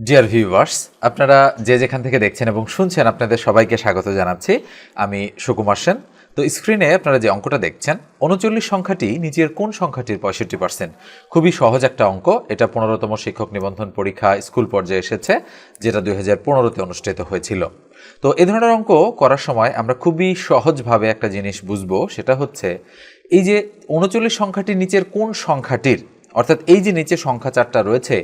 Dear viewers আপনারা যে যেখান থেকে দেখছেন এবং শুনছেন, আপনাদের সবাইকে স্বাগত জানাচ্ছি। আমি সুকুমার সেন। তো স্ক্রিনে আপনারা যে অঙ্কটা দেখছেন, উনচল্লিশ সংখ্যাটি নিচের কোন সংখ্যাটির পঁয়ষট্টি পার্সেন্ট খুবই সহজ একটা অঙ্ক। এটা পনেরোতম শিক্ষক নিবন্ধন পরীক্ষা স্কুল পর্যায়ে এসেছে, যেটা দুই হাজার পনেরোতে অনুষ্ঠিত হয়েছিল। তো এ ধরনের অঙ্ক করার সময় আমরা খুবই সহজভাবে একটা জিনিস বুঝব, সেটা হচ্ছে এই যে উনচল্লিশ সংখ্যাটির নিচের কোন সংখ্যাটির অর্থাৎ এই যে নিচে সংখ্যা চারটা রয়েছে,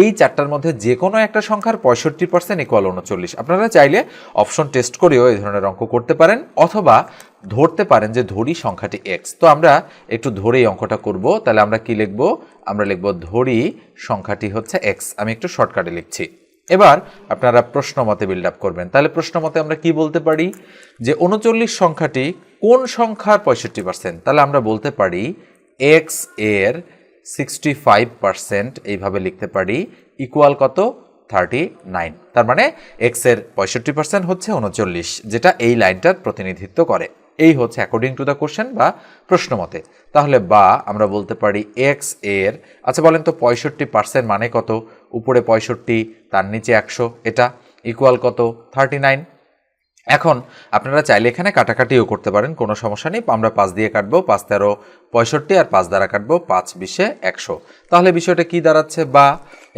এই চারটার মধ্যে যে কোনো একটা সংখ্যার পঁয়ষট্টি পার্সেন্ট ইকুয়াল উনচল্লিশ। আপনারা চাইলে অপশন টেস্ট করেও এই ধরনের অঙ্ক করতে পারেন অথবা ধরতে পারেন যে ধরি সংখ্যাটি এক্স তো আমরা একটু ধরেই অঙ্কটা করব। তাহলে আমরা কি লিখব? আমরা লিখব ধরি সংখ্যাটি হচ্ছে এক্স আমি একটু শর্টকাটে লিখছি। এবার আপনারা প্রশ্ন মতে বিল্ড আপ করবেন। তাহলে প্রশ্ন মতে আমরা কি বলতে পারি? যে উনচল্লিশ সংখ্যাটি কোন সংখ্যার পঁয়ষট্টি পার্সেন্ট তাহলে আমরা বলতে পারি এক্সের সিক্সটি ফাইভ পার্সেন্ট এইভাবে লিখতে পারি ইকুয়াল কত? থার্টি নাইন তার মানে এক্সের পঁয়ষট্টি পার্সেন্ট হচ্ছে উনচল্লিশ, যেটা এই লাইনটার প্রতিনিধিত্ব করে। এই হচ্ছে অ্যাকর্ডিং টু দ্য কোশ্চেন বা প্রশ্ন মতে। তাহলে বা আমরা বলতে পারি এক্সের আচ্ছা বলেন তো পঁয়ষট্টি পার্সেন্ট মানে কত? উপরে পঁয়ষট্টি, তার নিচে একশো, এটা ইকুয়াল কত? থার্টি নাইন এখন আপনারা চাইলে এখানে কাটাকাটিও করতে পারেন, কোনো সমস্যা নেই। আমরা পাঁচ দিয়ে কাটবো, পাঁচ তেরো, পঁয়ষট্টি আর পাঁচ দ্বারা কাটবো, পাঁচ বিশে একশো। তাহলে বিষয়টা কি দাঁড়াচ্ছে? বা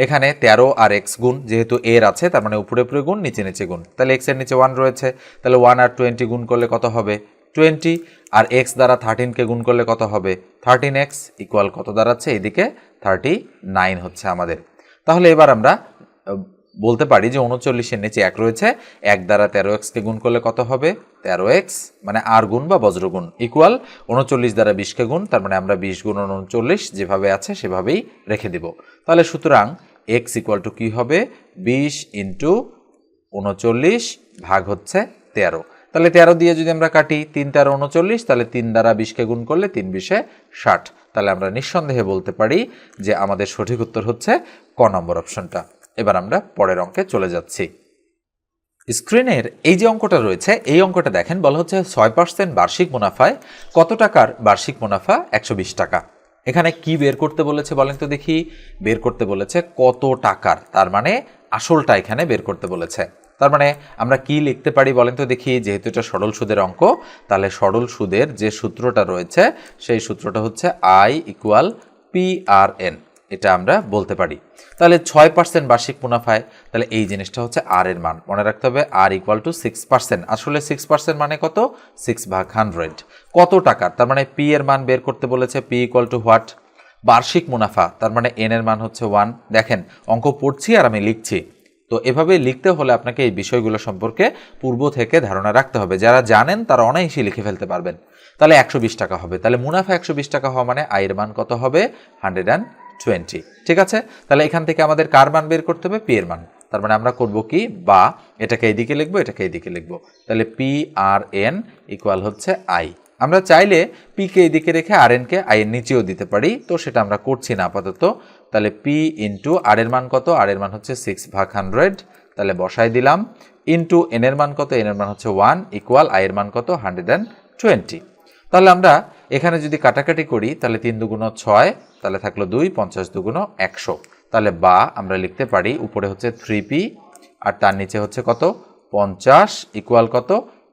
এখানে তেরো আর এক্স গুণ, যেহেতু এর আছে, তার মানে উপরে উপরে গুণ, নিচে নিচে গুণ। তাহলে এক্সের নিচে ওয়ান রয়েছে, তাহলে ওয়ান আর টোয়েন্টি গুণ করলে কত হবে? টোয়েন্টি আর এক্স দ্বারা থার্টিনকে গুণ করলে কত হবে? থার্টিন এক্স ইকুয়াল কত দাঁড়াচ্ছে? এইদিকে থার্টি নাইন হচ্ছে আমাদের। তাহলে এবার আমরা বলতে পারি যে উনচল্লিশের নিচে এক রয়েছে, এক দ্বারা তেরো এক্সকে গুণ করলে কত হবে? তেরো এক্স মানে আর গুণ বা বজ্রগুণ ইকুয়াল উনচল্লিশ দ্বারা বিশকে গুণ, তার মানে আমরা বিশ গুণ উনচল্লিশ যেভাবে আছে সেভাবেই রেখে দিব। তাহলে সুতরাং এক্স ইকুয়াল টু কী হবে? বিশ ইন্টু উনচল্লিশ ভাগ হচ্ছে তেরো। তাহলে তেরো দিয়ে যদি আমরা কাটি, তিন তেরো উনচল্লিশ, তাহলে তিন দ্বারা বিশকে গুণ করলে তিন বিশে ষাট। তাহলে আমরা নিঃসন্দেহে বলতে পারি যে আমাদের সঠিক উত্তর হচ্ছে ক নম্বর অপশনটা। এবার আমরা পরের অঙ্কে চলে যাচ্ছি। স্ক্রিনের এই যে অঙ্কটা রয়েছে, এই অঙ্কটা দেখেন, বলা হচ্ছে ছয় পার্সেন্ট বার্ষিক মুনাফায় কত টাকার বার্ষিক মুনাফা? একশো বিশ টাকা। এখানে কি বের করতে বলেছে বলেন তো দেখি। বের করতে বলেছে কত টাকার, তার মানে আসলটা এখানে বের করতে বলেছে। তার মানে আমরা কি লিখতে পারি বলেন তো দেখি, যেহেতু এটা সরল সুদের অঙ্ক, তাহলে সরল সুদের যে সূত্রটা রয়েছে, সেই সূত্রটা হচ্ছে I equal P R N এটা আমরা বলতে পারি। তাহলে ছয় পার্সেন্ট বার্ষিক মুনাফায়, তাহলে এই জিনিসটা হচ্ছে আর এর মান। মনে রাখতে হবে R equal to six percent আসলে সিক্স পার্সেন্ট মানে কত? সিক্স ভাগ হান্ড্রেড কত টাকার তার মানে পি এর মান বের করতে বলেছে পি ইকুয়াল টু হোয়াট বার্ষিক মুনাফা। তার মানে এন এর মান হচ্ছে ওয়ান দেখেন, অঙ্ক পড়ছি আর আমি লিখছি। তো এভাবে লিখতে হলে আপনাকে এই বিষয়গুলো সম্পর্কে পূর্ব থেকে ধারণা রাখতে হবে। যারা জানেন তারা অনায়াসই লিখে ফেলতে পারবেন। তাহলে একশো বিশ টাকা হবে। তাহলে মুনাফা একশো বিশ টাকা হওয়া মানে আয়ের মান কত হবে? হান্ড্রেড অ্যান্ড টোয়েন্টি ঠিক আছে? তাহলে এখান থেকে আমাদের কার মান বের করতে হবে? পি এর মান। তার মানে আমরা করব কি? বা এটাকে এইদিকে লিখব, এটাকে এইদিকে লিখব। তাহলে পি আর এন ইকুয়াল হচ্ছে আই আমরা চাইলে পি কে এদিকে রেখে আর এনকে আই এর নিচেও দিতে পারি। তো সেটা আমরা করছি না আপাতত। তাহলে পি ইন্টু আর এর মান কত? আর এর মান হচ্ছে সিক্স ভাগ হান্ড্রেড তাহলে বসাই দিলাম। ইন্টু এন এর মান কত? এন এর মান হচ্ছে ওয়ান ইকুয়াল আই এর মান কত? হান্ড্রেড অ্যান্ড টোয়েন্টি তাহলে আমরা এখানে যদি কাটাকাটি করি, তাহলে তিন দুগুণ ছয় তাহলে থাকল দুই, পঞ্চাশ দুগুণ একশো। তাহলে বা আমরা লিখতে পারি উপরে হচ্ছে থ্রি পি আর তার নিচে হচ্ছে কত? পঞ্চাশ ইকুয়াল কত?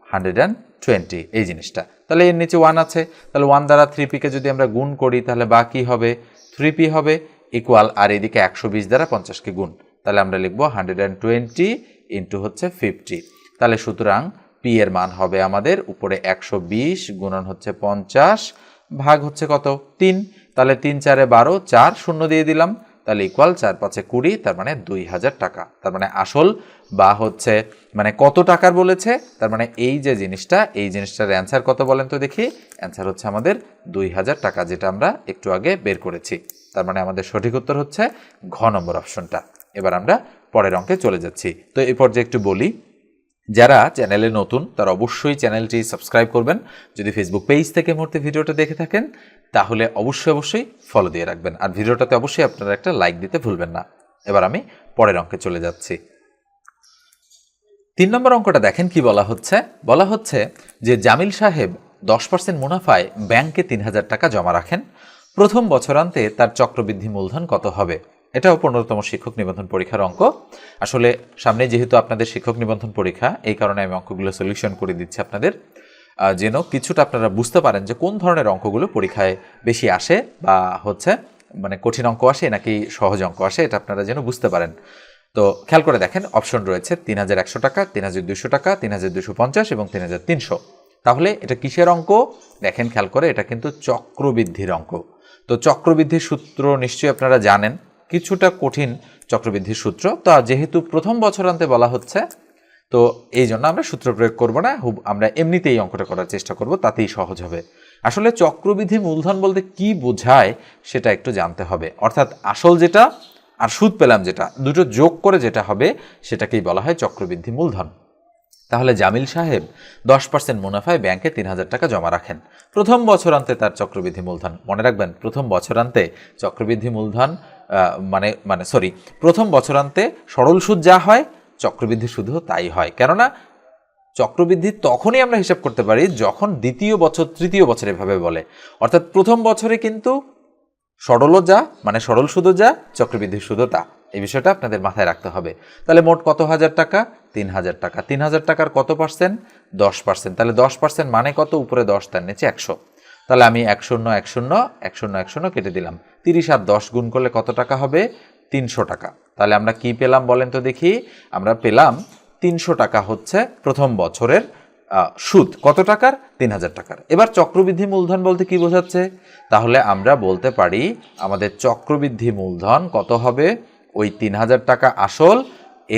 হান্ড্রেড অ্যান্ড টোয়েন্টি এই জিনিসটা। তাহলে এর নিচে ওয়ান আছে। তাহলে ওয়ান দ্বারা থ্রি পিকে যদি আমরা গুণ করি, তাহলে বা কী হবে? থ্রি পি হবে ইকুয়াল আর এদিকে একশো বিশ দ্বারা পঞ্চাশকে গুণ। তাহলে আমরা লিখব হান্ড্রেড অ্যান্ড টোয়েন্টি ইন্টু হচ্ছে ফিফটি তাহলে সুতরাং পি এর মান হবে আমাদের উপরে একশো বিশ গুণন হচ্ছে পঞ্চাশ, ভাগ হচ্ছে কত? তিন। তাহলে তিন চারে বারো, চার শূন্য দিয়ে দিলাম। তাহলে ইকুয়াল চার পাঁচে কুড়ি, তার মানে দুই হাজার টাকা। তার মানে আসল বা হচ্ছে মানে কত টাকার বলেছে? তার মানে এই যে জিনিসটা, এই জিনিসটার অ্যান্সার কত বলেন তো দেখি? অ্যান্সার হচ্ছে আমাদের দুই হাজার টাকা, যেটা আমরা একটু আগে বের করেছি। তার মানে আমাদের সঠিক উত্তর হচ্ছে ঘ নম্বর অপশনটা এবার আমরা পরের অঙ্কে চলে যাচ্ছি। তো এই পর্যায়ে একটু বলি, যারা চ্যানেলে নতুন, তারা অবশ্যই চ্যানেলটি সাবস্ক্রাইব করবেন। যদি ফেসবুক পেজ থেকে মুহূর্তে ভিডিওটা দেখে থাকেন তাহলে অবশ্যই অবশ্যই ফলো দিয়ে রাখবেন। আর ভিডিওটাতে অবশ্যই আপনারা একটা লাইক দিতে ভুলবেন না। এবার আমি পরের অঙ্কে চলে যাচ্ছি। তিন নম্বর অঙ্কটা দেখেন কি বলা হচ্ছে? বলা হচ্ছে যে জামিল সাহেব দশ পার্সেন্ট মুনাফায় ব্যাংকে তিন হাজার টাকা জমা রাখেন। প্রথম বছরান্তে তার চক্রবৃদ্ধি মূলধন কত হবে? এটাও পনেরোতম শিক্ষক নিবন্ধন পরীক্ষার অঙ্ক। আসলে সামনে যেহেতু আপনাদের শিক্ষক নিবন্ধন পরীক্ষা, এই কারণে আমি অঙ্কগুলো সলিউশন করে দিচ্ছি আপনাদের। যেন কিছুটা আপনারা বুঝতে পারেন যে কোন ধরনের অঙ্কগুলো পরীক্ষায় বেশি আসে বা হচ্ছে মানে কঠিন অঙ্ক আসে নাকি সহজ অঙ্ক আসে, এটা আপনারা যেন বুঝতে পারেন। তো খেয়াল করে দেখেন, অপশন রয়েছে তিন হাজার একশো টাকা, তিন হাজার দুশো টাকা, তিন হাজার দুশো পঞ্চাশ এবং তিন হাজার তিনশো। তাহলে এটা কিসের অঙ্ক? দেখেন, খেয়াল করে, এটা কিন্তু চক্রবৃদ্ধির অঙ্ক। তো চক্রবৃদ্ধির সূত্র নিশ্চয়ই আপনারা জানেন, কিছুটা কঠিন চক্রবৃদ্ধির সূত্র। তা যেহেতু প্রথম বছরান্তে বলা হচ্ছে তো এই জন্য আমরা সূত্র প্রয়োগ করব না আমরা এমনিতেই এই অঙ্কটা করার চেষ্টা করব, তাতেই সহজ হবে। আসলে চক্রবৃদ্ধি মূলধন বলতে কি বোঝায় সেটা একটু জানতে হবে। অর্থাৎ আসল যেটা আর সুদ পেলাম যেটা, দুটো যোগ করে যেটা হবে সেটাকেই বলা হয় চক্রবৃদ্ধি মূলধন। তাহলে জামিল সাহেব দশ পার্সেন্ট মুনাফায় ব্যাংকে তিন হাজার টাকা জমা রাখেন। প্রথম বছরান্তে তার চক্রবৃদ্ধি মূলধন, মনে রাখবেন, প্রথম বছরান্তে চক্রবৃদ্ধি মূলধন মানে মানে সরি প্রথম বছরান্তে সরল সুদ যা হয় চক্রবৃদ্ধি সুদও তাই হয়। কেননা, চক্রবৃদ্ধি তখনই আমরা হিসাব করতে পারি যখন দ্বিতীয় বছর তৃতীয় বছর এভাবে বলে। অর্থাৎ প্রথম বছরে কিন্তু সরলও যা মানে সরল সুদও যা, চক্রবৃদ্ধি সুদও তা। এই বিষয়টা আপনাদের মাথায় রাখতে হবে। তাহলে মোট কত হাজার টাকা? তিন হাজার টাকা। তিন হাজার টাকার কত পার্সেন্ট দশ পার্সেন্ট তাহলে দশ পার্সেন্ট মানে কত? উপরে দশ, তার নিচে একশো। তাহলে আমি এক শূন্য এক শূন্য এক শূন্য এক শূন্য কেটে দিলাম। তিরিশ আর দশ গুণ করলে কত টাকা হবে? তিনশো টাকা। তাহলে আমরা কি পেলাম বলেন তো দেখি। আমরা পেলাম তিনশো টাকা হচ্ছে প্রথম বছরের সুদ। কত টাকার? তিন হাজার টাকার। এবার চক্রবৃদ্ধি মূলধন বলতে কি বোঝাচ্ছে? তাহলে আমরা বলতে পারি আমাদের চক্রবৃদ্ধি মূলধন কত হবে? ওই তিন হাজার টাকা আসল,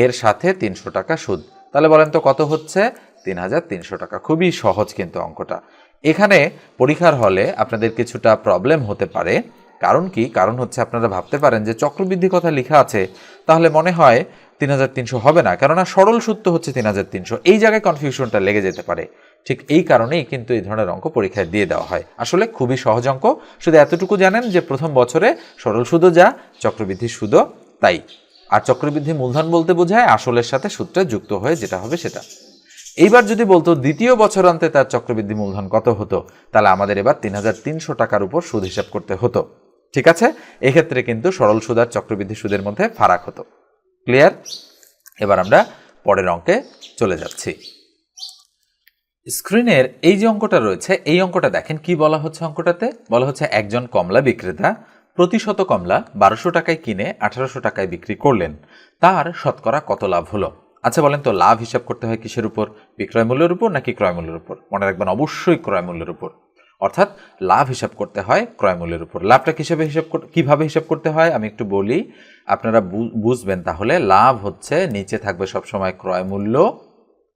এর সাথে তিনশো টাকা সুদ। তাহলে বলেন তো কত হচ্ছে? তিন হাজার তিনশো টাকা। খুবই সহজ কিন্তু অঙ্কটা। এখানে পরীক্ষার হলে আপনাদের কিছুটা প্রবলেম হতে পারে। কারণ কি? কারণ হচ্ছে আপনারা ভাবতে পারেন যে চক্রবৃদ্ধি কথা লেখা আছে, তাহলে মনে হয় তিন হাজার তিনশো হবে না। কেননা সরল সূত্র হচ্ছে তিন হাজার তিনশো। এই জায়গায় কনফিউশনটা লেগে যেতে পারে। ঠিক এই কারণেই কিন্তু এই ধরনের অঙ্ক পরীক্ষায় দিয়ে দেওয়া হয়। আসলে খুবই সহজ অঙ্ক। শুধু এতটুকু জানেন যে প্রথম বছরে সরল সুদও যা চক্রবৃদ্ধি সুদও তাই। আর চক্রবৃদ্ধি মূলধন বলতে বোঝায় আসলের সাথে সূত্রে যুক্ত হয়ে যেটা হবে সেটা। এইবার যদি বলতো দ্বিতীয় বছরান্তে তার চক্রবৃদ্ধি মূলধন কত হতো, তাহলে আমাদের এবার তিন হাজার তিনশো টাকার উপর সুদ হিসাব করতে হতো। ঠিক আছে? এক্ষেত্রে কিন্তু সরল সুদ আর চক্রবৃদ্ধি সুদের মধ্যে ফারাক হতো। ক্লিয়ার এবার আমরা পরের অঙ্কে চলে যাচ্ছি। স্ক্রিনের এই যে অঙ্কটা রয়েছে, এই অঙ্কটা দেখেন কি বলা হচ্ছে অঙ্কটাতে? বলা হচ্ছে একজন কমলা বিক্রেতা প্রতিশত কমলা বারোশো টাকায় কিনে আঠারোশো টাকায় বিক্রি করলেন। তার শতকরা কত লাভ হলো? আচ্ছা বলেন তো, লাভ হিসাব করতে হয় কিসের উপর? বিক্রয় মূল্যের উপর নাকি ক্রয় মূল্যের উপর? মনে রাখবেন, অবশ্যই ক্রয় মূল্যের উপর। অর্থাৎ লাভ হিসাব করতে হয় ক্রয়মূল্যের উপর। লাভটা হিসাব কর- কীভাবে হিসাব করতে হয়? আমি একটু বলি, আপনারা বুঝবেন তাহলে লাভ হচ্ছে নিচে থাকবে সবসময় ক্রয়মূল্য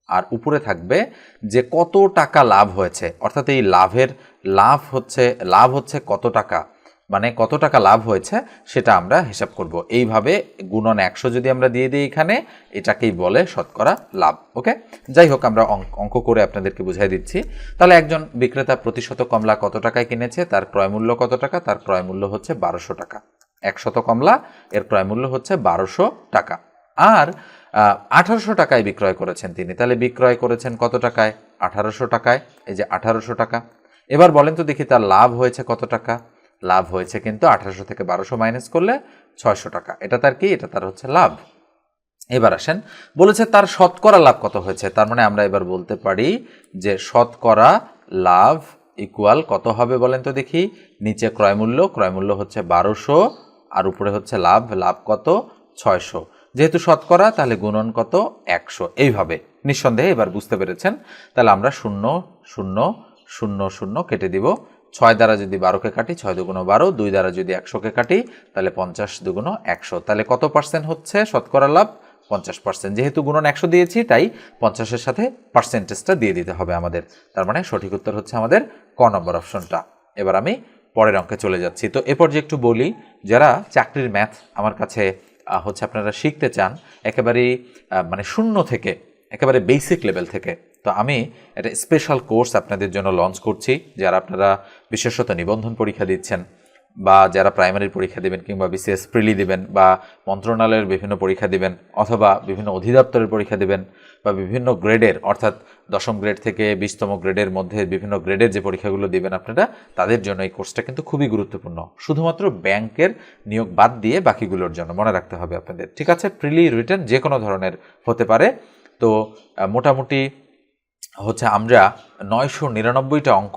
আর উপরে থাকবে যে কত টাকা লাভ হয়েছে। অর্থাৎ এই লাভের, লাভ হচ্ছে লাভ হচ্ছে কত টাকা? মানে কত টাকা লাভ হয়েছে সেটা আমরা হিসাব করব। এইভাবে গুণন একশো যদি আমরা দিয়ে দিই এখানে, এটাকেই বলে শতকরা লাভ, ওকে? যাই হোক, আমরা অঙ্ক- করে আপনাদেরকে বুঝাই দিচ্ছি। তাহলে একজন বিক্রেতা প্রতিশত কমলা কত টাকায় কিনেছে? তার ক্রয় মূল্য কত টাকা? তার ক্রয় মূল্য হচ্ছে বারোশো টাকা। একশত কমলা, এর ক্রয় মূল্য হচ্ছে বারোশো টাকা। আর আঠারোশো টাকায় বিক্রয় করেছেন তিনি। তাহলে বিক্রয় করেছেন কত টাকায়? আঠারোশো টাকায়। এই যে আঠারোশো টাকা। এবার বলেন তো দেখি তার লাভ হয়েছে কত টাকা? লাভ হয়েছে কিন্তু আঠারোশো থেকে বারোশো মাইনাস করলে ছয়শো টাকা। এটা তার কি? এটা তার হচ্ছে লাভ। এবার আসেন, বলেছে তার শতকরা লাভ কত হয়েছে? তার মানে আমরা এবার বলতে পারি যে শতকরা লাভ ইকুয়াল কত হবে বলেন তো দেখি। নিচে ক্রয়মূল্য ক্রয়মূল্য হচ্ছে বারোশো, আর উপরে হচ্ছে লাভ লাভ কত? ছয়শো। যেহেতু শতকরা, তাহলে গুণন কত? একশো। এইভাবে। নিঃসন্দেহে এবার বুঝতে পেরেছেন। তাহলে আমরা শূন্য শূন্য শূন্য শূন্য কেটে দিব। ছয় দ্বারা যদি বারোকে কাটি, ছয় দুগুণ বারো, দুই দ্বারা যদি একশোকে কাটি, তাহলে পঞ্চাশ দুগুণ একশো। তাহলে কত পার্সেন্ট হচ্ছে? শতকরা লাভ পঞ্চাশ পার্সেন্ট যেহেতু গুণন একশো দিয়েছি, তাই পঞ্চাশের সাথে পার্সেন্টেজটা দিয়ে দিতে হবে আমাদের। তার মানে সঠিক উত্তর হচ্ছে আমাদের ক নম্বর অপশনটা। এবার আমি পরের অঙ্কে চলে যাচ্ছি। তো এরপর যে একটু বলি, যারা চাকরির ম্যাথ আমার কাছে হচ্ছে আপনারা শিখতে চান, একেবারেই মানে শূন্য থেকে, একেবারে বেসিক লেভেল থেকে তো আমি একটা স্পেশাল কোর্স আপনাদের জন্য লঞ্চ করছি, যারা আপনারা বিশেষত নিবন্ধন পরীক্ষা দিচ্ছেন বা যারা প্রাইমারি পরীক্ষা দেবেন কিংবা বিসিএস প্রিলি দেবেন বা মন্ত্রণালয়ের বিভিন্ন পরীক্ষা দেবেন অথবা বিভিন্ন অধিদপ্তরের পরীক্ষা দেবেন বা বিভিন্ন গ্রেডের, অর্থাৎ দশম গ্রেড থেকে বিশতম গ্রেডের মধ্যে বিভিন্ন গ্রেডের যে পরীক্ষাগুলো দিবেন আপনারা, তাদের জন্য এই কোর্সটা কিন্তু খুবই গুরুত্বপূর্ণ। শুধুমাত্র ব্যাংকের নিয়োগ বাদ দিয়ে বাকিগুলোর জন্য মনে রাখতে হবে আপনাদের। ঠিক আছে? প্রিলি রিটার্ন যে কোনো ধরনের হতে পারে। তো মোটামুটি হচ্ছে আমরা নয়শো নিরানব্বইটা অঙ্ক,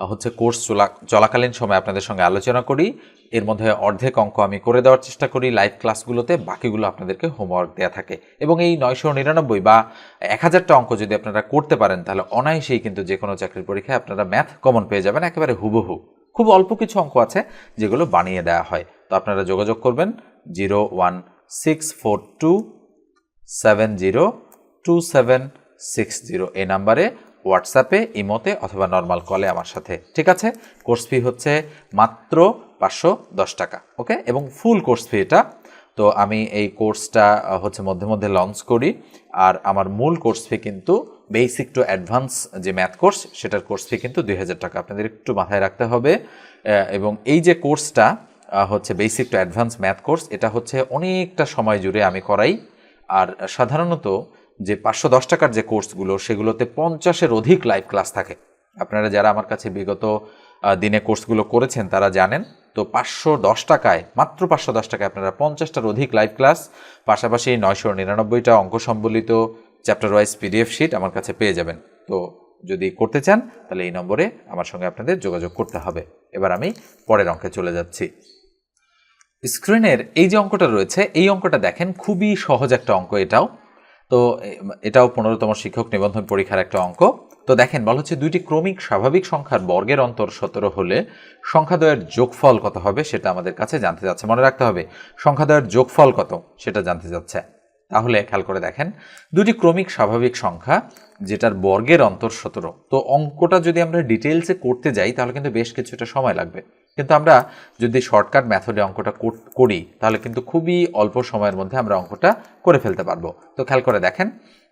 হচ্ছে কোর্স চলা, চলাকালীন সময় আপনাদের সঙ্গে আলোচনা করি। এর মধ্যে অর্ধেক অঙ্ক আমি করে দেওয়ার চেষ্টা করি লাইভ ক্লাসগুলোতে বাকিগুলো আপনাদেরকে হোমওয়ার্ক দেওয়া থাকে। এবং এই নয়শো নিরানব্বই বা এক হাজারটা অঙ্ক যদি আপনারা করতে পারেন, তাহলে অনায়াসেই কিন্তু যে কোনো চাকরির পরীক্ষায় আপনারা ম্যাথ কমন পেয়ে যাবেন, একেবারে হুবহু। খুব অল্প কিছু অঙ্ক আছে যেগুলো বানিয়ে দেওয়া হয়। তো আপনারা যোগাযোগ করবেন zero one six four two seven zero two seven six zero এই নাম্বারে হোয়াটসঅ্যাপে ইমোতে অথবা নর্মাল কলে আমার সাথে। ঠিক আছে? কোর্স ফি হচ্ছে মাত্র পাঁচশো দশ টাকা ওকে এবং ফুল কোর্স ফি এটা। তো আমি এই কোর্সটা হচ্ছে মধ্যে মধ্যে লঞ্চ করি। আর আমার মূল কোর্স ফি কিন্তু বেসিক টু অ্যাডভান্স যে ম্যাথ কোর্স সেটার কোর্স ফি কিন্তু দুই হাজার টাকা। আপনাদের একটু মাথায় রাখতে হবে। এবং এই যে কোর্সটা হচ্ছে basic to advance math course এটা হচ্ছে অনেকটা সময় জুড়ে আমি করাই। আর সাধারণত যে পাঁচশো দশ টাকার যে কোর্সগুলো, সেগুলোতে পঞ্চাশের অধিক লাইভ ক্লাস থাকে। আপনারা যারা আমার কাছে বিগত দিনে কোর্সগুলো করেছেন, তারা জানেন। তো পাঁচশো দশ টাকায়, মাত্র পাঁচশো দশ টাকায় আপনারা পঞ্চাশটার অধিক লাইভ ক্লাস পাশাপাশি নয়শো নিরানব্বইটা অঙ্ক সম্বলিত চ্যাপ্টার ওয়াইজ পিডিএফ শিট আমার কাছে পেয়ে যাবেন। তো যদি করতে চান, তাহলে এই নম্বরে আমার সঙ্গে আপনাদের যোগাযোগ করতে হবে। এবার আমি পরের অঙ্কে চলে যাচ্ছি। স্ক্রিনের এই যে অঙ্কটা রয়েছে, এই অঙ্কটা দেখেন খুবই সহজ একটা অঙ্ক এটাও। তো এটাও পনেরোতম শিক্ষক নিবন্ধন পরীক্ষার একটা অঙ্ক। তো দেখেন, বলা হচ্ছে দুইটি ক্রমিক স্বাভাবিক সংখ্যার বর্গের অন্তর সতেরো হলে সংখ্যাদ্বয়ের যোগফল কত হবে সেটা আমাদের কাছে জানতে যাচ্ছে। মনে রাখতে হবে, সংখ্যাদ্বয়ের যোগফল কত সেটা জানতে যাচ্ছে। তাহলে খেয়াল করে দেখেন দুটি ক্রমিক স্বাভাবিক সংখ্যা যেটার বর্গের অন্তর সতেরো। তো অঙ্কটা যদি আমরা ডিটেলসে করতে যাই, তাহলে কিন্তু বেশ কিছুটা সময় লাগবে। কিন্তু আমরা যদি শর্টকাট মেথডে অঙ্কটা কর- তাহলে কিন্তু খুবই অল্প সময়ের মধ্যে আমরা অঙ্কটা করে ফেলতে পারব। তো খেয়াল করে দেখেন,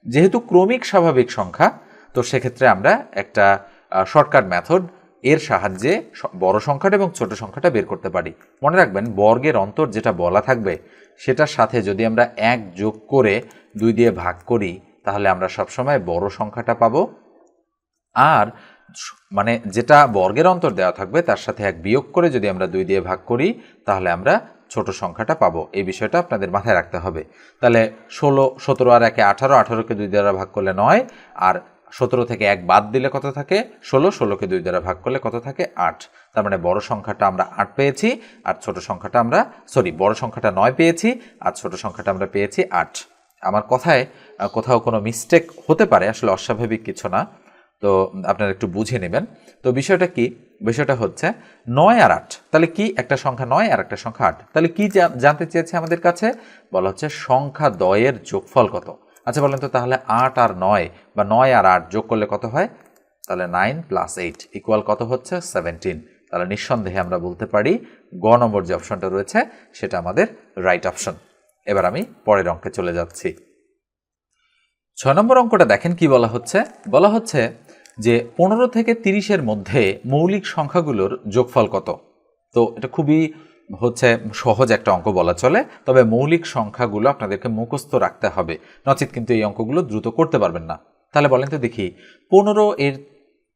যেহেতু ক্রমিক স্বাভাবিক সংখ্যা, তো সেক্ষেত্রে আমরা একটা শর্টকাট মেথড এর সাহায্যে বড় সংখ্যাটা এবং ছোট সংখ্যাটা বের করতে পারি। মনে রাখবেন, বর্গের অন্তর যেটা বলা থাকবে, সেটার সাথে যদি আমরা এক যোগ করে দুই দিয়ে ভাগ করি, তাহলে আমরা সবসময় বড় সংখ্যাটা পাবো। আর মানে যেটা বর্গের অন্তর দেওয়া থাকবে, তার সাথে এক বিয়োগ করে যদি আমরা দুই দিয়ে ভাগ করি, তাহলে আমরা ছোট সংখ্যাটা পাবো। এই বিষয়টা আপনাদের মাথায় রাখতে হবে। তাহলে ষোলো, সতেরো আর একে আঠারো, আঠারোকে দুই দ্বারা ভাগ করলে নয়, আর সতেরো থেকে এক বাদ দিলে কত থাকে? ষোলো, ষোলোকে দুই দ্বারা ভাগ করলে কত থাকে? আট। তার মানে বড় সংখ্যাটা আমরা আট পেয়েছি, আর ছোট সংখ্যাটা আমরা, সরি, বড় সংখ্যাটা নয় পেয়েছি, আর ছোট সংখ্যাটা আমরা পেয়েছি আট। আমার কথায় কোথাও কোনো মিস্টেক হতে পারে, আসলে অস্বাভাবিক কিছু না। তো আপনারা একটু বুঝে নেবেন। তো বিষয়টা কি? বিষয়টা হচ্ছে নয় আর আট। তাহলে কি একটা সংখ্যা নয় আর একটা সংখ্যা আট? তাহলে কি জানতে চেয়েছে আমাদের কাছে? বলা হচ্ছে সংখ্যা দয়ের যোগফল কত? আচ্ছা বলেন তো তাহলে আট আর নয় বা নয় আর আট যোগ করলে কত হয়? তাহলে নাইন প্লাস এইট ইকুয়াল কত হচ্ছে? সেভেন্টিন। তাহলে নিঃসন্দেহে আমরা বলতে পারি গ নম্বর যে অপশনটা রয়েছে, সেটা আমাদের রাইট অপশন এবার আমি পরের অঙ্কে চলে যাচ্ছি। ছয় নম্বর অঙ্কটা দেখেন কি বলা হচ্ছে? বলা হচ্ছে যে পনেরো থেকে তিরিশের মধ্যে মৌলিক সংখ্যাগুলোর যোগফল কত? তো এটা খুবই হচ্ছে সহজ একটা অঙ্ক বলা চলে, তবে মৌলিক সংখ্যাগুলো আপনাদেরকে মুখস্থ রাখতে হবে, নচিত কিন্তু এই অঙ্কগুলো দ্রুত করতে পারবেন না। তাহলে বলেন তো দেখি, পনেরো এর,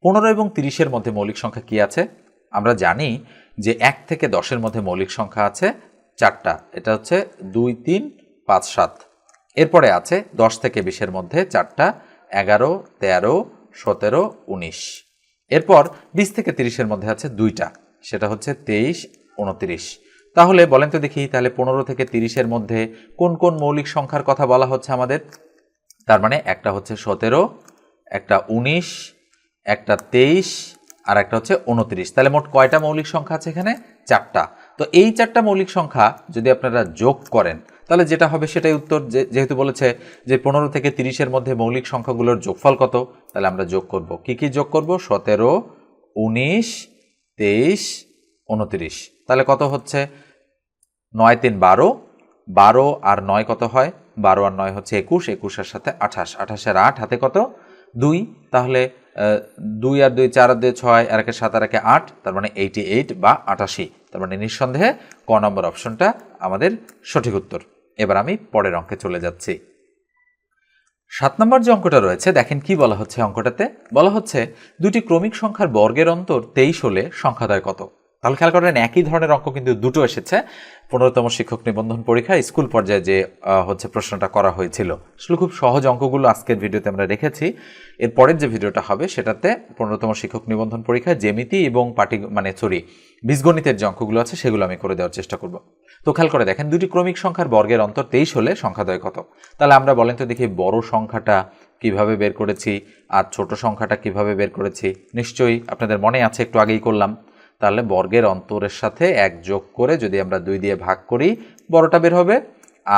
পনেরো এবং তিরিশের মধ্যে মৌলিক সংখ্যা কি আছে? আমরা জানি যে এক থেকে দশের মধ্যে মৌলিক সংখ্যা আছে চারটা, এটা হচ্ছে দুই, তিন, পাঁচ, সাত। এরপরে আছে দশ থেকে বিশের মধ্যে চারটা, এগারো, তেরো সতেরো, উনিশ। এরপর বিশ থেকে তিরিশের মধ্যে আছে দুইটা, সেটা হচ্ছে তেইশ, উনত্রিশ। তাহলে বলেন তো দেখি, তাহলে পনেরো থেকে তিরিশের মধ্যে কোন কোন মৌলিক সংখ্যার কথা বলা হচ্ছে আমাদের? তার মানে একটা হচ্ছে সতেরো, একটা উনিশ, একটা তেইশ, আর একটা হচ্ছে উনত্রিশ। তাহলে মোট কয়টা মৌলিক সংখ্যা আছে এখানে? চারটা। তো এই চারটা মৌলিক সংখ্যা যদি আপনারা যোগ করেন তাহলে যেটা হবে সেটাই উত্তর। যেহেতু বলেছে যে পনেরো থেকে তিরিশের মধ্যে মৌলিক সংখ্যাগুলোর যোগফল কত, তাহলে আমরা যোগ করব। কি কি যোগ করব? সতেরো, উনিশ, তেইশ, উনত্রিশ। তাহলে কত হচ্ছে? নয় তিন বারো। বারো আর নয় কত হয়? বারো আর নয় হচ্ছে একুশ, একুশের সাথে আঠাশ। আঠাশের আট হাতে কত? দুই। তাহলে দুই আর দুই চার আর দুই ছয়, আর একে সাত আর একে আট, তার মানে এইটি এইট বা আটাশি। তার মানে নিঃসন্দেহে ক নম্বর অপশনটা আমাদের সঠিক উত্তর। এবার আমি পরের অঙ্কে চলে যাচ্ছি। সাত নম্বর যে অঙ্কটা রয়েছে, দেখেন কি বলা হচ্ছে অঙ্কটাতে? বলা হচ্ছে, দুটি ক্রমিক সংখ্যার বর্গের অন্তর তেইশ হলে সংখ্যাদয় কত? তাহলে খেয়াল করেন, একই ধরনের অঙ্ক কিন্তু দুটো এসেছে। পনেরোতম শিক্ষক নিবন্ধন পরীক্ষা স্কুল পর্যায়ে যে হচ্ছে প্রশ্নটা করা হয়েছিল, আসলে খুব সহজ অঙ্কগুলো আজকের ভিডিওতে আমরা রেখেছি। এর পরের যে ভিডিওটা হবে, সেটাতে পনেরোতম শিক্ষক নিবন্ধন পরীক্ষায় জ্যামিতি এবং পাটি মানে সরি বীজগণিতের যে অঙ্কগুলো আছে, সেগুলো আমি করে দেওয়ার চেষ্টা করব। তো খেয়াল করে দেখেন, দুটি ক্রমিক সংখ্যার বর্গের অন্তর তেইশ হলে সংখ্যাদয় কত? তাহলে আমরা বলেন তো দেখি, বড় সংখ্যাটা কীভাবে বের করেছি, আর ছোট সংখ্যাটা কীভাবে বের করেছি? নিশ্চয়ই আপনাদের মনে আছে, একটু আগেই করলাম। তাহলে বর্গের অন্তরের সাথে এক যোগ করে যদি আমরা দুই দিয়ে ভাগ করি, বড়টা বের হবে।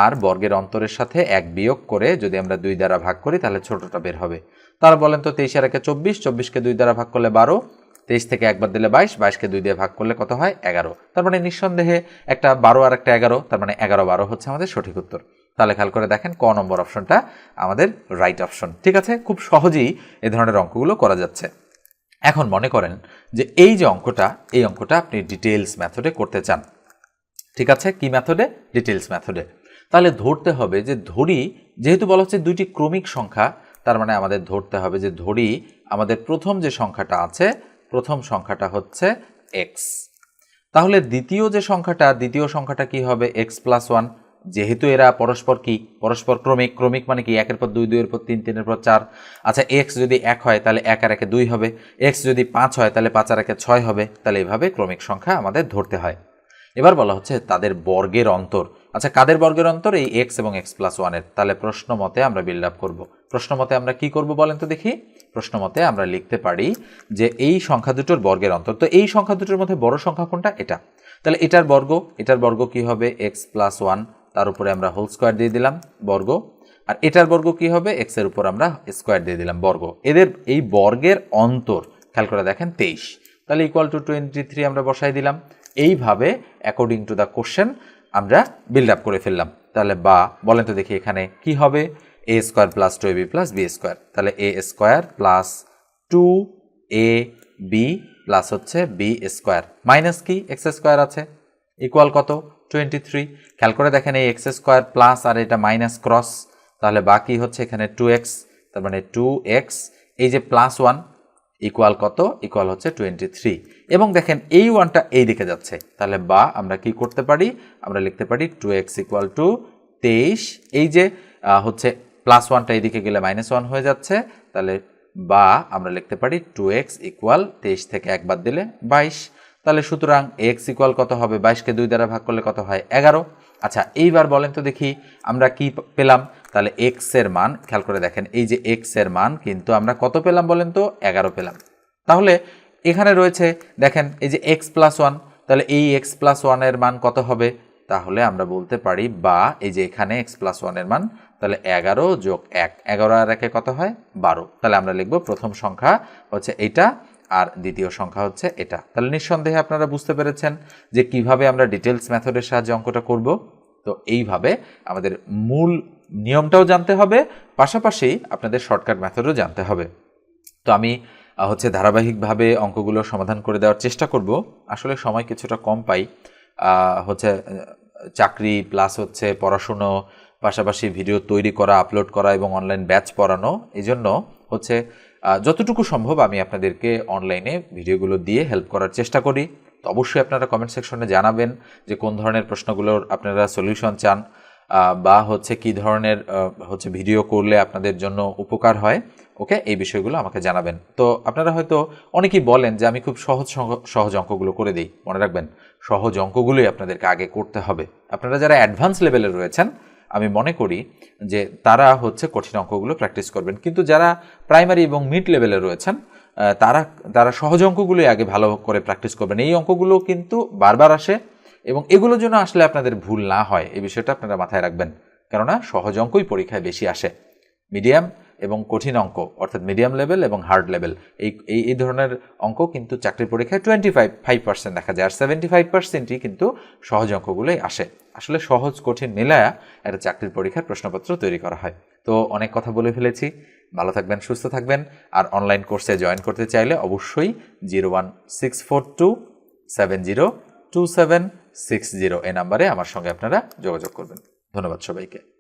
আর বর্গের অন্তরের সাথে এক বিয়োগ করে যদি আমরা দুই দ্বারা ভাগ করি, তাহলে ছোটটা বের হবে। তাহলে বলেন তো তেইশ আর একে চব্বিশ, চব্বিশকে দুই দ্বারা ভাগ করলে বারো। তেইশ থেকে একবার দিলে বাইশ, বাইশকে দুই দিয়ে ভাগ করলে কত হয়? এগারো। তার মানে নিঃসন্দেহে একটা বারো আর একটা এগারো, তার মানে এগারো বারো হচ্ছে আমাদের সঠিক উত্তর। তাহলে খেয়াল করে দেখেন ক নম্বর অপশনটা আমাদের রাইট অপশন ঠিক আছে? খুব সহজেই এ ধরনের অঙ্কগুলো করা যাচ্ছে। এখন মনে করেন যে এই যে অঙ্কটা, এই অঙ্কটা আপনি ডিটেলস মেথডে করতে চান। ঠিক আছে? কি মেথডে ডিটেলস মেথডে তাহলে ধরতে হবে যে ধরি, যেহেতু বলা হচ্ছে দুইটি ক্রমিক সংখ্যা, তার মানে আমাদের ধরতে হবে যে ধরি আমাদের প্রথম যে সংখ্যাটা আছে, প্রথম সংখ্যাটা হচ্ছে এক্স তাহলে দ্বিতীয় যে সংখ্যাটা, দ্বিতীয় সংখ্যাটা কি হবে? এক্স প্লাস ওয়ান যেহেতু এরা পরস্পর কি, পরস্পর ক্রমিক ক্রমিক মানে কি, একের পর দুই, দুইয়ের পর তিন, তিনের পর চার। আচ্ছা এক্স যদি এক হয়, তাহলে এক আর একে দুই হবে। এক্স যদি পাঁচ হয়, তাহলে পাঁচ আর একে ছয় হবে। তাহলে এইভাবে ক্রমিক সংখ্যা আমাদের ধরতে হয়। এবার বলা হচ্ছে তাদের বর্গের অন্তর। আচ্ছা কাদের বর্গের অন্তর? এই এক্স এবং এক্স প্লাস ওয়ানের তাহলে প্রশ্ন মতে আমরা বিল্ড আপ করব। প্রশ্ন মতে আমরা কি করব বলেন তো দেখি। প্রশ্ন মতে আমরা লিখতে পারি যে এই সংখ্যা দুটোর বর্গের অন্তর। তো এই সংখ্যা দুটোর মধ্যে বড় সংখ্যা কোনটা? এটা। তাহলে এটার বর্গ এটার বর্গ কি হবে? এক্স প্লাস ওয়ান তার উপরে আমরা হোল স্কোয়ার দিয়ে দিলাম বর্গ। আর এটার বর্গ কি হবে? এক্সের উপর আমরা স্কোয়ার দিয়ে দিলাম বর্গ। এদের এই বর্গের অন্তর, খেয়াল করে দেখেন, তেইশ। তাহলে ইকুয়াল টু টোয়েন্টি থ্রি আমরা বসাই দিলাম। এইভাবে অ্যাকর্ডিং টু দ্য কোশ্চেন আমরা বিল্ড আপ করে ফেললাম। তাহলে বা, বলেন তো দেখি এখানে কি হবে? A square plus two A B plus B square তাহলে A square plus two A B plus হচ্ছে বি স্কোয়ার মাইনাস কি? এক্স স্কোয়ার আছে। ইকুয়াল কত? Twenty three. খেয়াল করে দেখেন এই এক্স স্কোয়ার প্লাস আর এটা মাইনাস ক্রস। তাহলে বাকি হচ্ছে এখানে টু এক্স, তার মানে টু এক্স, এই যে প্লাস ওয়ান ইকুয়াল কত? ইকুয়াল হচ্ছে টোয়েন্টি থ্রি। এবং দেখেন এই ওয়ানটা এই দিকে যাচ্ছে। তাহলে বা আমরা কি করতে পারি? আমরা লিখতে পারি টু এক্স ইকুয়াল টু তেইশ। এই যে হচ্ছে প্লাস ওয়ানটা এইদিকে গেলে মাইনাস ওয়ান হয়ে যাচ্ছে। তাহলে বা আমরা লিখতে পারি টু এক্স ইকুয়াল তেইশ থেকে একবার দিলে বাইশ। তাহলে সুতরাং এক্স ইকুয়াল কত হবে? বাইশকে দুই দ্বারা ভাগ করলে কত হয়? এগারো। আচ্ছা এইবার বলেন তো দেখি আমরা কি পেলাম? তাহলে এক্সের মান, খেয়াল করে দেখেন, এই যে এক্সের মান কিন্তু আমরা কত পেলাম বলেন তো? এগারো পেলাম। তাহলে এখানে রয়েছে, দেখেন, এই যে এক্স প্লাস ওয়ান তাহলে এই এক্স প্লাস ওয়ানের মান কত হবে? তাহলে আমরা বলতে পারি বা এই যে এখানে এক্স প্লাস ওয়ানের মান, তাহলে এগারো যোগ এক, এগারো আর একে কত হয়? বারো। তাহলে আমরা লিখব প্রথম সংখ্যা হচ্ছে এটা আর দ্বিতীয় সংখ্যা হচ্ছে এটা। তাহলে নিঃসন্দেহে আপনারা বুঝতে পেরেছেন যে কীভাবে আমরা ডিটেলস মেথডের সাহায্যে অঙ্কটা করব। তো এইভাবে আমাদের মূল নিয়মটাও জানতে হবে, পাশাপাশি আপনাদের শর্টকাট মেথডও জানতে হবে। তো আমি হচ্ছে ধারাবাহিকভাবে অঙ্কগুলো সমাধান করে দেওয়ার চেষ্টা করব। আসলে সময় কিছুটা কম পাই। হচ্ছে চাকরি প্লাস হচ্ছে পড়াশুনো, পাশাপাশি ভিডিও তৈরি করা, আপলোড করা এবং অনলাইন ব্যাচ পড়ানো এই জন্য হচ্ছে যতটুকু সম্ভব আমি আপনাদেরকে অনলাইনে ভিডিওগুলো দিয়ে হেল্প করার চেষ্টা করি। তো অবশ্যই আপনারা কমেন্ট সেকশনে জানাবেন যে কোন ধরনের প্রশ্নগুলোর আপনারা সলিউশন চান বা হচ্ছে কি ধরনের হচ্ছে ভিডিও করলে আপনাদের জন্য উপকার হয়। ওকে এই বিষয়গুলো আমাকে জানাবেন। তো আপনারা হয়তো অনেকেই বলেন যে আমি খুব সহজ সহ- সহজ অঙ্কগুলো করে দিই। মনে রাখবেন, সহজ অঙ্কগুলোই আপনাদেরকে আগে করতে হবে। আপনারা যারা অ্যাডভান্স লেভেলে রয়েছেন আমি মনে করি যে তারা হচ্ছে কঠিন অঙ্কগুলো প্র্যাকটিস করবেন। কিন্তু যারা প্রাইমারি এবং মিড লেভেলে রয়েছেন তারা তারা সহজ অঙ্কগুলোই আগে ভালো করে প্র্যাকটিস করবেন। এই অঙ্কগুলো কিন্তু বারবার আসে এবং এগুলোর জন্য আসলে আপনাদের ভুল না হয়, এই বিষয়টা আপনারা মাথায় রাখবেন। কেননা সহজ অঙ্কই পরীক্ষায় বেশি আসে। মিডিয়াম এবং কঠিন অঙ্ক, অর্থাৎ মিডিয়াম লেভেল এবং হার্ড লেভেল এই এই ধরনের অঙ্ক কিন্তু চাকরির পরীক্ষায় টোয়েন্টি ফাইভ ফাইভ পার্সেন্ট দেখা যায়। আর সেভেন্টি ফাইভ পার্সেন্টই কিন্তু সহজ অঙ্কগুলোই আসে। আসলে সহজ, কঠিন মিলায়া একটা চাকরির পরীক্ষার প্রশ্নপত্র তৈরি করা হয়। তো অনেক কথা বলে ফেলেছি। ভালো থাকবেন, সুস্থ থাকবেন। আর অনলাইন কোর্সে জয়েন করতে চাইলে অবশ্যই zero one six four two seven zero two seven six zero এই নাম্বারে আমার সঙ্গে আপনারা যোগাযোগ করবেন। ধন্যবাদ সবাইকে।